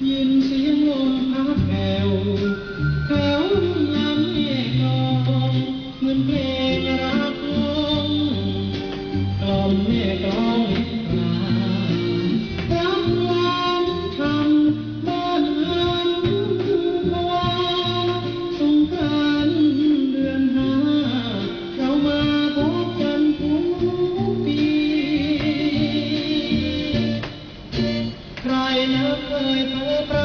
燕子一安拍 ều。 แล้เคยเพ้อพร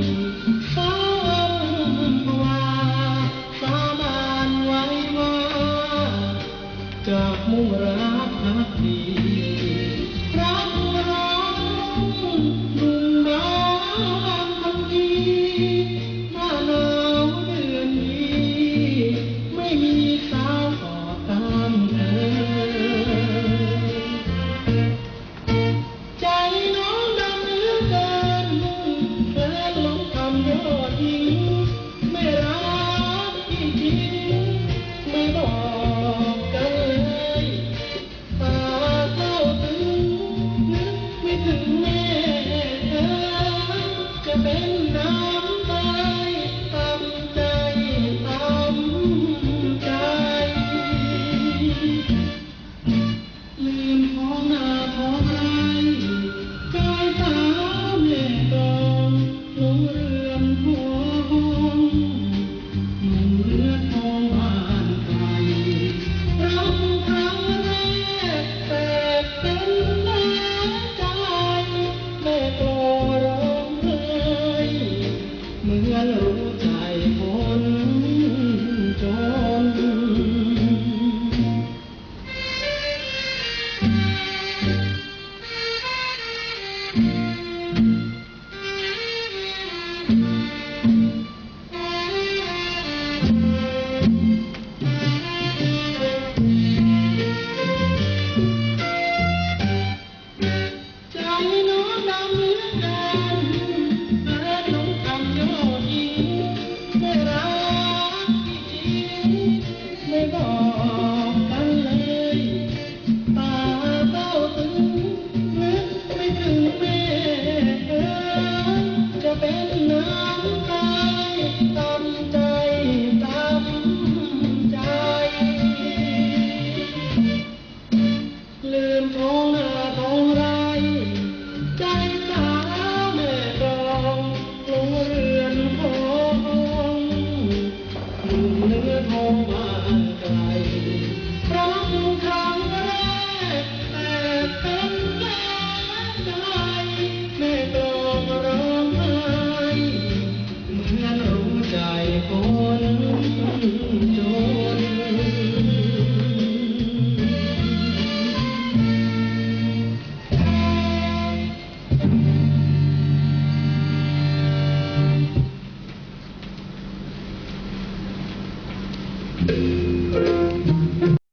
ำสาววาสามานไว้ว่าจากมุ่งร้าย